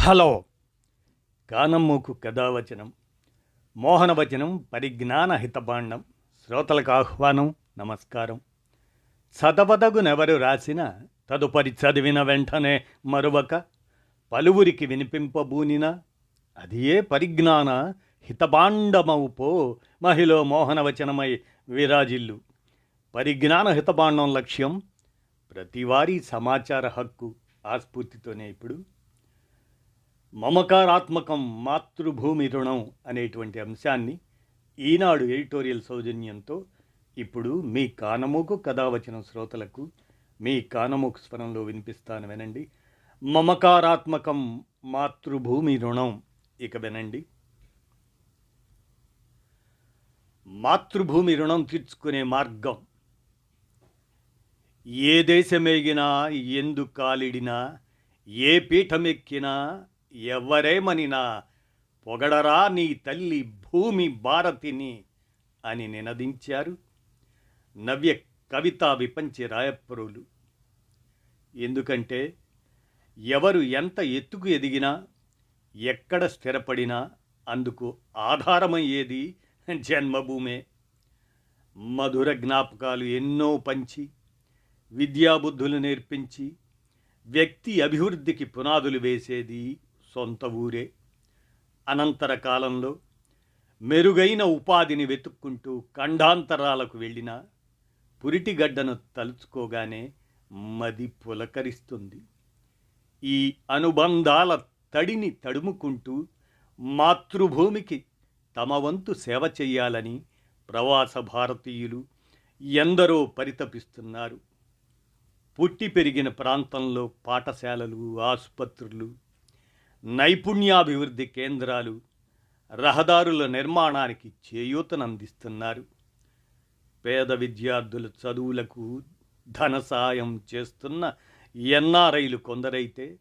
Hello. కానమ్మూకు కథావచనం మోహనవచనం పరిజ్ఞాన హితపాండం శ్రోతలకు ఆహ్వానం నమస్కారం. చదవదగునెవరు రాసిన తదుపరి చదివిన వెంటనే మరువక పలువురికి వినిపింపబూనినా అది ఏ పరిజ్ఞాన హితపాండమవుపో మహిళ మోహనవచనమై విరాజిల్లు. పరిజ్ఞాన హితపాండం లక్ష్యం ప్రతివారీ సమాచార హక్కు ఆస్ఫూర్తితోనే ఇప్పుడు మమకారాత్మకం మాతృభూమి రుణం అనేటువంటి అంశాన్ని ఈనాడు ఎడిటోరియల్ సౌజన్యంతో ఇప్పుడు మీ కానమోకు కథావచన శ్రోతలకు మీ కానమోకు స్వరంలో వినిపిస్తాను వినండి. మమకారాత్మకం మాతృభూమి రుణం ఇక వినండి. మాతృభూమి రుణం తీర్చుకునే మార్గం. ఏ దేశమేగినా ఎందు కాలిడినా ఏ పీఠమెక్కినా ఎవరేమనినా పొగడరా నీ తల్లి భూమి భారతిని అని నినదించారు. నవ్య కవితా విపంచి రాయప్రోలు. ఎందుకంటే ఎవరు ఎంత ఎత్తుకు ఎదిగినా ఎక్కడ స్థిరపడినా అందుకు ఆధారమయ్యేది జన్మభూమే. మధుర జ్ఞాపకాలు ఎన్నో పంచి విద్యాబుద్ధులు నేర్పించి వ్యక్తి అభివృద్ధికి పునాదులు వేసేది సొంత ఊరే. అనంతర కాలంలో మెరుగైన ఉపాధిని వెతుక్కుంటూ ఖండాంతరాలకు వెళ్ళిన పురిటిగడ్డను తలుచుకోగానే మది పులకరిస్తుంది. ఈ అనుబంధాల తడిని తడుముకుంటూ మాతృభూమికి తమ వంతు సేవ చెయ్యాలని ప్రవాస భారతీయులు ఎందరో పరితపిస్తున్నారు. పుట్టి పెరిగిన ప్రాంతంలో పాఠశాలలు ఆసుపత్రులు నైపుణ్యాభివృద్ధి కేంద్రాలు రహదారుల నిర్మాణానికి చేయూతనందిస్తున్నారు. పేద విద్యార్థుల చదువులకు ధన సాయం చేస్తున్న ఎన్ఆర్ఐలు కొందరైతే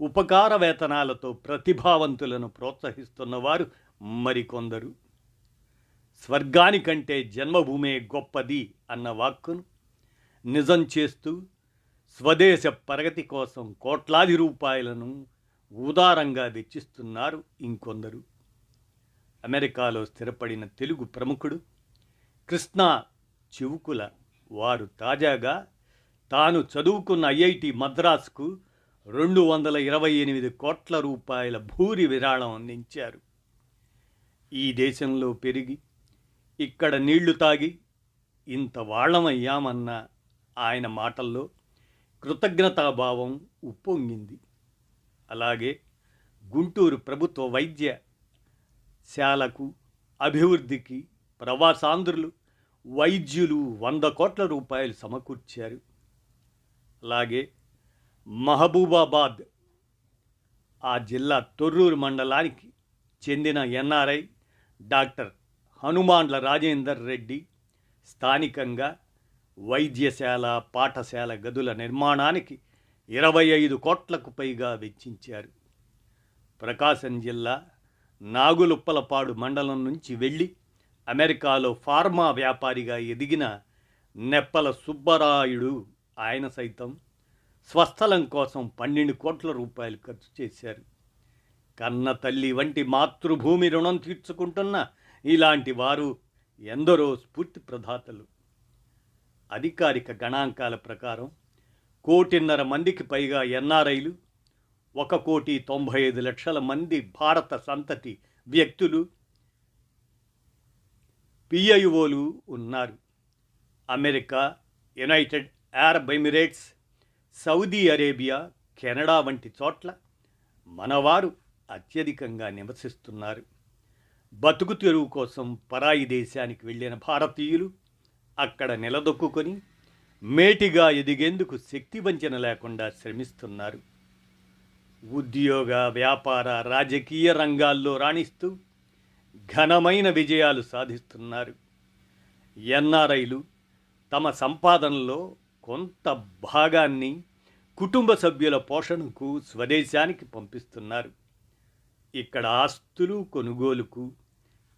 ఉపకార వేతనాలతో ప్రతిభావంతులను ప్రోత్సహిస్తున్న వారు మరికొందరు. స్వర్గానికంటే జన్మభూమే గొప్పది అన్న వాక్కును నిజం చేస్తూ స్వదేశ ప్రగతి కోసం కోట్లాది రూపాయలను ఉదారంగా వెచ్చిస్తున్నారు ఇంకొందరు. అమెరికాలో స్థిరపడిన తెలుగు ప్రముఖుడు కృష్ణా చివుకుల వారు తాజాగా తాను చదువుకున్న ఐఐటి మద్రాసుకు రెండు వందల ఇరవై ఎనిమిది కోట్ల రూపాయల భూరి విరాళం అందించారు. ఈ దేశంలో పెరిగి ఇక్కడ నీళ్ళు తాగి ఇంత వాళ్ళమయ్యామన్న ఆయన మాటల్లో కృతజ్ఞతాభావం ఉప్పొంగింది. అలాగే గుంటూరు ప్రభుత్వ వైద్య శాలకు అభివృద్ధికి ప్రవాసాంధ్రులు వైద్యులు వంద కోట్ల రూపాయలు సమకూర్చారు. అలాగే మహబూబాబాద్ ఆ జిల్లా తొర్రూరు మండలానికి చెందిన ఎన్ఆర్ఐ డాక్టర్ హనుమాన్ల రాజేందర్ రెడ్డి స్థానికంగా వైద్యశాల పాఠశాల గదుల నిర్మాణానికి ఇరవై ఐదు కోట్లకు పైగా వెచ్చించారు. ప్రకాశం జిల్లా నాగులుప్పలపాడు మండలం నుంచి వెళ్ళి అమెరికాలో ఫార్మా వ్యాపారిగా ఎదిగిన నెప్పల సుబ్బరాయుడు ఆయన సైతం స్వస్థలం కోసం పన్నెండు కోట్ల రూపాయలు ఖర్చు చేశారు. కన్న తల్లి వంటి మాతృభూమి రుణం తీర్చుకుంటున్న ఇలాంటి వారు ఎందరో స్ఫూర్తి ప్రదాతలు అధికారిక గణాంకాల ప్రకారం కోటిన్నర మందికి పైగా ఎన్ఆర్ఐలు ఒక కోటి తొంభై ఐదు లక్షల మంది భారత సంతతి వ్యక్తులు పిఐఓలు ఉన్నారు. America United Arab Emirates Saudi Arabia Canada వంటి చోట్ల మనవారు అత్యధికంగా నివసిస్తున్నారు. బతుకు తెరువు కోసం పరాయి దేశానికి వెళ్ళిన భారతీయులు అక్కడ నిలదొక్కుకొని మేటిగా ఎదిగేందుకు శక్తి వంచన లేకుండా శ్రమిస్తున్నారు. ఉద్యోగ వ్యాపార రాజకీయ రంగాల్లో రాణిస్తూ ఘనమైన విజయాలు సాధిస్తున్నారు. ఎన్ఆర్ఐలు తమ సంపాదనలో కొంత భాగాన్ని కుటుంబ సభ్యుల పోషణకు స్వదేశానికి పంపిస్తున్నారు. ఇక్కడ ఆస్తులు కొనుగోలుకు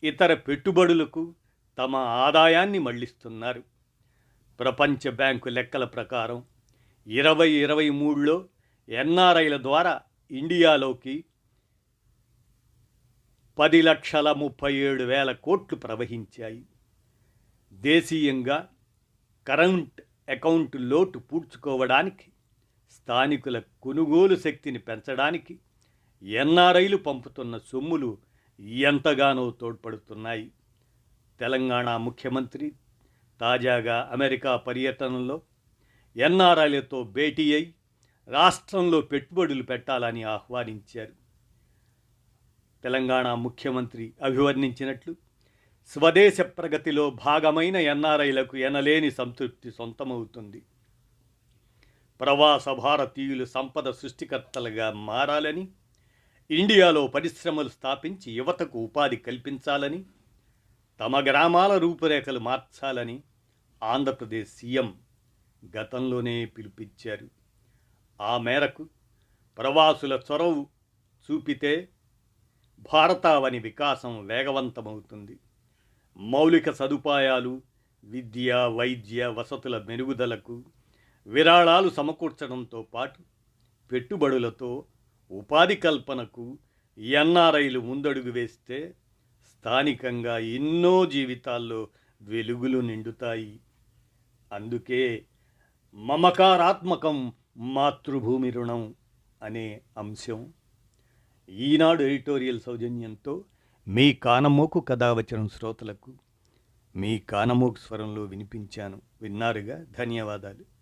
ఇతర పెట్టుబడులకు తమ ఆదాయాన్ని మళ్ళిస్తున్నారు. ప్రపంచ బ్యాంకు లెక్కల ప్రకారం ఇరవై ఇరవై మూడులో ఎన్ఆర్ఐల ద్వారా ఇండియాలోకి పది లక్షల ముప్పై ఏడు వేల కోట్లు ప్రవహించాయి. దేశీయంగా కరెంట్ అకౌంట్ లోటు పూడ్చుకోవడానికి స్థానికుల కొనుగోలు శక్తిని పెంచడానికి ఎన్ఆర్ఐలు పంపుతున్న సొమ్ములు ఎంతగానో తోడ్పడుతున్నాయి. తెలంగాణ ముఖ్యమంత్రి తాజాగా అమెరికా పర్యటనలో ఎన్ఆర్ఐలతో భేటీ అయి రాష్ట్రంలో పెట్టుబడులు పెట్టాలని ఆహ్వానించారు. తెలంగాణ ముఖ్యమంత్రి అభివర్ణించినట్లు స్వదేశ ప్రగతిలో భాగమైన ఎన్ఆర్ఐలకు ఎనలేని సంతృప్తి సొంతమవుతుంది. ప్రవాస భారతీయులు సంపద సృష్టికర్తలుగా మారాలని ఇండియాలో పరిశ్రమలు స్థాపించి యువతకు ఉపాధి కల్పించాలని తమ గ్రామాల రూపురేఖలు మార్చాలని ఆంధ్రప్రదేశ్ సీఎం గతంలోనే పిలుపిచ్చారు ఆ మేరకు ప్రవాసుల చొరవు చూపితే భారతావని వికాసం వేగవంతమవుతుంది. మౌలిక సదుపాయాలు విద్య వైద్య వసతుల మెరుగుదలకు విరాళాలు సమకూర్చడంతో పాటు పెట్టుబడులతో ఉపాధి కల్పనకు ఎన్ఆర్ఐలు ముందడుగు వేస్తే స్థానికంగా ఎన్నో జీవితాల్లో వెలుగులు నిండుతాయి. అందుకే మమకారాత్మకం మాతృభూమి రుణం అనే అంశం. ఈనాడు ఎడిటోరియల్ సౌజన్యంతో మీ కానమోకు కథావచనం శ్రోతలకు మీ కానమోకు స్వరంలో వినిపించాను. విన్నారుగా? ధన్యవాదాలు.